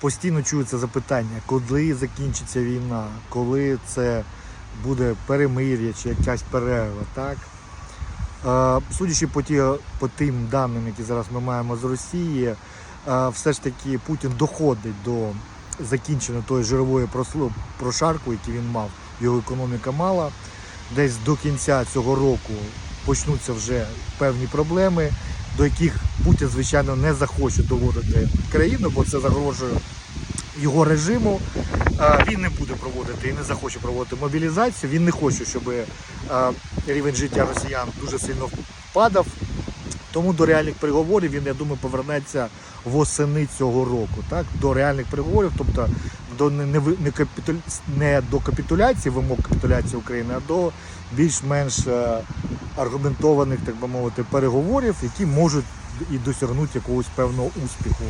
постійно чується запитання, коли закінчиться війна, коли це буде перемир'я чи якась перерва. Так? Е, Судячи по, ті, по тим даним, які зараз ми маємо з Росії, е, все ж таки Путін доходить до закінчення тої жирової прошарку, який він мав, його економіка мала. Десь до кінця цього року почнуться вже певні проблеми, до яких Путін, звичайно, не захоче доводити країну, бо це загрожує його режиму. Він не буде проводити і не захоче проводити мобілізацію. Він не хоче, щоб е, рівень життя росіян дуже сильно впадав. Тому до реальних переговорів він, я думаю, повернеться восени цього року. Так? До реальних переговорів, тобто до не, не, не, капітуль... не до капітуляції, вимог капітуляції України, а до більш-менш е, аргументованих, так би мовити, переговорів, які можуть і досягнути якогось певного успіху.